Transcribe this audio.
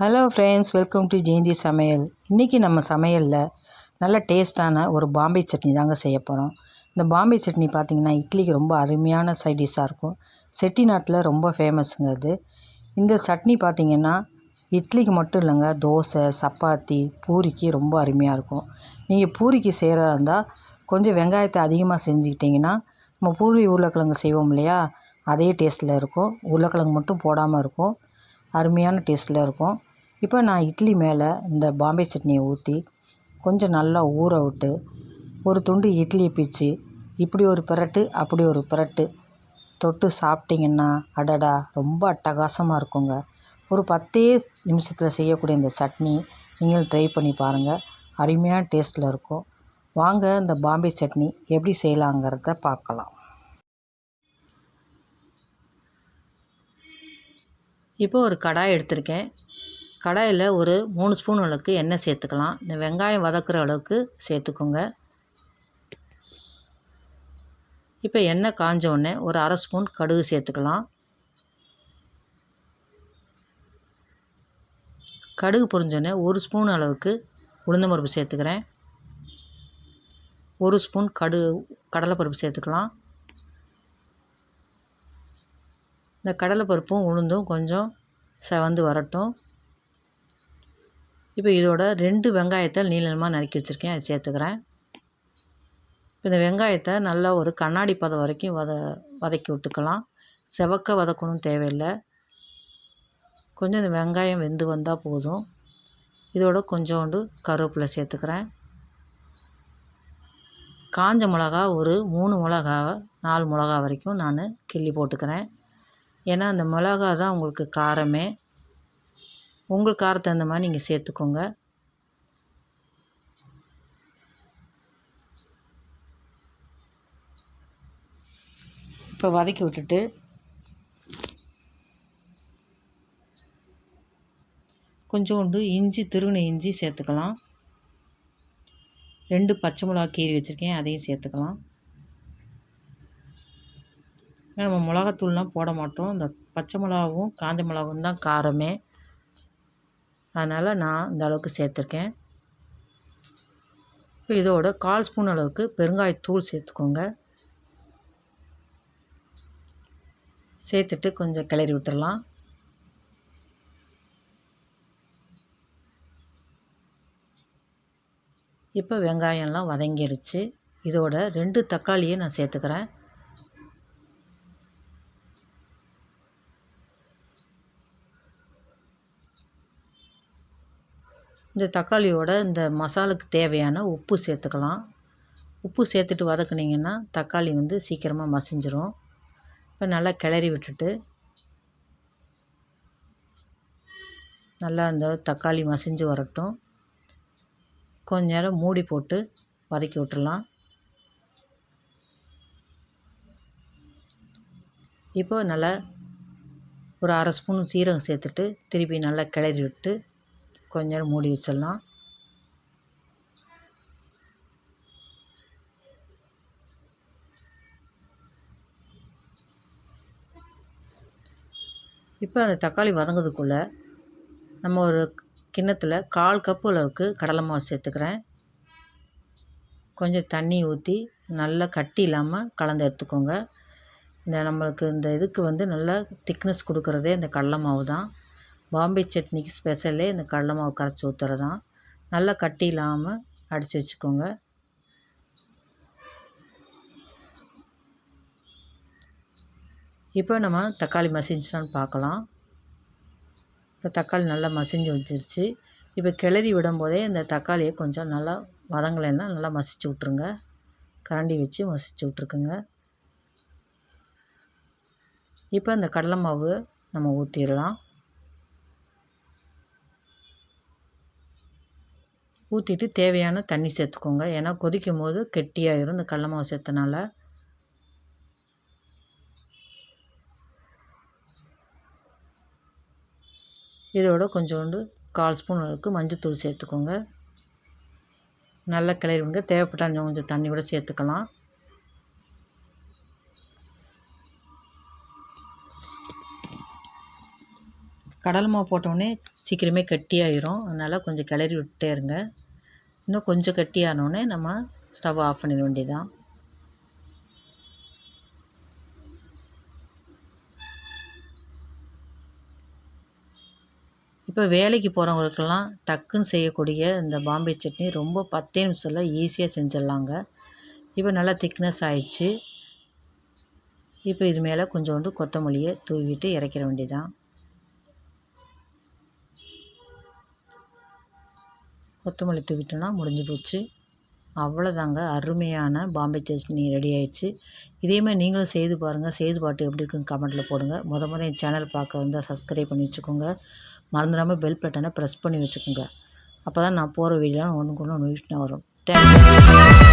Hello friends welcome to Jayanthi Samayal இன்றைக்கி நம்ம சமையலில் நல்ல டேஸ்ட்டான ஒரு பாம்பே சட்னி தாங்க செய்ய போகிறோம் இந்த பாம்பே சட்னி பார்த்திங்கன்னா இட்லிக்கு ரொம்ப அருமையான சைடிஷாக இருக்கும். செட்டிநாட்டில் ரொம்ப ஃபேமஸுங்க அது. இந்த சட்னி பார்த்திங்கன்னா இட்லிக்கு மட்டும் இல்லைங்க தோசை சப்பாத்தி பூரிக்கு ரொம்ப அருமையாக இருக்கும். நீங்கள் பூரிக்கு செய்கிறதா இருந்தால் கொஞ்சம் வெங்காயத்தை அதிகமாக செஞ்சுக்கிட்டிங்கன்னா நம்ம பூரி உருளைக்கிழங்கு செய்வோம் இல்லையா அதே டேஸ்ட்டில் இருக்கும். உருளைக்கிழங்கு மட்டும் போடாமல் இருக்கும். அருமையான டேஸ்ட்டில் இருக்கும். இப்போ நான் இட்லி மேலே இந்த பாம்பே சட்னியை ஊற்றி கொஞ்சம் நல்லா ஊற விட்டு ஒரு துண்டு இட்லியை பிச்சு இப்படி ஒரு பிரட்டு அப்படி ஒரு பிரட்டு தொட்டு சாப்பிட்டிங்கன்னா அடடா ரொம்ப அட்டகாசமாக இருக்குங்க. ஒரு பத்தே நிமிஷத்தில் செய்யக்கூடிய இந்த சட்னி நீங்கள் ட்ரை பண்ணி பாருங்கள் அருமையான டேஸ்ட்டில் இருக்கும். வாங்க இந்த பாம்பே சட்னி எப்படி செய்யலாங்கிறத பார்க்கலாம். இப்போ ஒரு கடாய் எடுத்திருக்கேன். கடாயில் ஒரு மூணு ஸ்பூன் அளவுக்கு எண்ணெய் சேர்த்துக்கலாம். இந்த வெங்காயம் வதக்குற அளவுக்கு சேர்த்துக்கோங்க. இப்போ எண்ணெய் காஞ்ச உடனே ஒரு அரை ஸ்பூன் கடுகு சேர்த்துக்கலாம். கடுகு பொரிஞ்சோடனே ஒரு ஸ்பூன் அளவுக்கு உளுந்தம்பருப்பு சேர்த்துக்கிறேன். ஒரு ஸ்பூன் கடு கடலைப்பருப்பு சேர்த்துக்கலாம். இந்த கடலைப்பருப்பும் உளுந்தும் கொஞ்சம் செவந்து வரட்டும். இப்போ இதோட ரெண்டு வெங்காயத்தை நீளமாக நறுக்கி வச்சுருக்கேன். அதை சேர்த்துக்கிறேன். இப்போ இந்த வெங்காயத்தை நல்லா ஒரு கண்ணாடி பதம் வரைக்கும் வத வதக்கி விட்டுக்கலாம். செவக்க வதக்கணும் தேவையில்லை. கொஞ்சம் இந்த வெங்காயம் வெந்து வந்தால் போதும். இதோட கொஞ்சோண்டு கருவேப்பிலை சேர்த்துக்கிறேன். காஞ்ச மிளகா ஒரு மூணு மிளகா நாலு மிளகா வரைக்கும் நான் கிள்ளி போட்டுக்கிறேன். ஏன்னா அந்த மிளகா தான் உங்களுக்கு காரமே. உங்கள் காரத்தை தகுந்த மாதிரி நீங்கள் சேர்த்துக்கோங்க. இப்போ வதக்கி விட்டுட்டு கொஞ்சோண்டு இஞ்சி திருவின இஞ்சி சேர்த்துக்கலாம். ரெண்டு பச்சை மிளகா கீறி வச்சுருக்கேன் அதையும் சேர்த்துக்கலாம். நம்ம மிளகாத்தூள்லாம் போட மாட்டோம். இந்த பச்சை மிளகாவும் காஞ்ச மிளகாவும் தான் காரமே. அதனால் நான் இந்த அளவுக்கு சேர்த்துருக்கேன். இப்போ இதோட கால் ஸ்பூன் அளவுக்கு பெருங்காயத்தூள் சேர்த்துக்கோங்க. சேர்த்துட்டு கொஞ்சம் கிளறி விட்டுடலாம் இப்போ வெங்காயம்லாம் வதங்கிருச்சு. இதோட ரெண்டு தக்காளியை நான் சேர்த்துக்கிறேன். இந்த தக்காளியோட இந்த மசாலுக்கு தேவையான உப்பு சேர்த்துக்கலாம். உப்பு சேர்த்துட்டு வதக்குனிங்கன்னா தக்காளி வந்து சீக்கிரமாக மசிஞ்சிரும். இப்போ நல்லா கிளறி விட்டுட்டு நல்லா அந்த தக்காளி மசிஞ்சு வரட்டும். கொஞ்ச நேரம் மூடி போட்டு வதக்கி விட்டுடலாம் இப்போ நல்லா ஒரு அரை ஸ்பூன் சீரகம் சேர்த்துட்டு திருப்பி நல்லா கிளறி விட்டு கொஞ்ச நேரம் மூடி வச்சிடலாம். இப்போ அந்த தக்காளி வதங்கிறதுக்குள்ளே நம்ம ஒரு கிண்ணத்தில் கால் கப்பு அளவுக்கு கடலை மாவு சேர்த்துக்கிறேன். கொஞ்சம் தண்ணி ஊற்றி நல்லா கட்டி இல்லாமல் கலந்து எடுத்துக்கோங்க. இந்த நம்மளுக்கு இந்த இதுக்கு வந்து நல்லா திக்னஸ் கொடுக்குறதே இந்த கடலை மாவு தான். பாம்பே சட்னிக்கு ஸ்பெஷலே இந்த கடல மாவு கரைச்சி ஊற்றுறது தான் நல்லா கட்டி இல்லாமல் அடித்து வச்சுக்கோங்க. இப்போ நம்ம தக்காளி மசிஞ்சான்னு பார்க்கலாம். இப்போ தக்காளி நல்லா மசிஞ்சு வச்சிருச்சு இப்போ கிளறி விடும்போதே இந்த தக்காளியை கொஞ்சம் நல்லா வதங்கலைன்னா நல்லா மசிச்சு விட்ருங்க கரண்டி வச்சு மசிச்சு விட்ருக்குங்க இப்போ இந்த கடலை மாவு நம்ம ஊற்றிடலாம் ஊற்றிட்டு தேவையான தண்ணி சேர்த்துக்கோங்க. ஏன்னா கொதிக்கும் போது கெட்டியாயிரும் இந்த கடல மாவு சேர்த்தனால இதோட கொஞ்சோண்டு கால் ஸ்பூன் அளவுக்கு மஞ்சத்தூள் சேர்த்துக்கோங்க. நல்லா கிளறிவிடுங்க. தேவைப்பட்டால் கொஞ்சம் தண்ணி கூட சேர்த்துக்கலாம். கடலை மாவு போட்டோடனே சீக்கிரமே கெட்டியாயிரும். அதனால் கொஞ்சம் கிளறி விட்டே இருங்க. இன்னும் கொஞ்சம் கெட்டியானோடனே நம்ம ஸ்டவ் ஆஃப் பண்ணிட வேண்டியதான் இப்போ வேலைக்கு போகிறவங்களுக்கெல்லாம் டக்குன்னு செய்யக்கூடிய இந்த பாம்பே சட்னி ரொம்ப பத்தே நிமிஷத்தில் ஈஸியாக செஞ்சிடலாங்க. இப்போ நல்லா திக்னஸ் ஆயிடுச்சு. இப்போ இது மேலே கொஞ்சோண்டு கொத்தமல்லியை தூவிட்டு இறக்கிற வேண்டியதான் கொத்தமல்லி தூவிட்டோன்னா முடிஞ்சு போச்சு. அவ்வளோதாங்க அருமையான பாம்பே சட்னி ரெடி ஆயிடுச்சு. இதே மாதிரி நீங்களும் செய்து பாருங்கள் செய்து பாட்டு எப்படி இருக்குன்னு கமெண்ட்டில் போடுங்க. முத முத என் சேனல் பார்க்க வந்தால் சப்ஸ்கிரைப் பண்ணி வச்சுக்கோங்க. மறந்துடாமல் பெல் பட்டனை ப்ரெஸ் பண்ணி வச்சுக்கோங்க. அப்போ தான் நான் போகிற வீடியோலாம் ஒன்றுக்கு ஒன்று நோட்டிஃபிகேஷன் வரும். தேங்க்யூ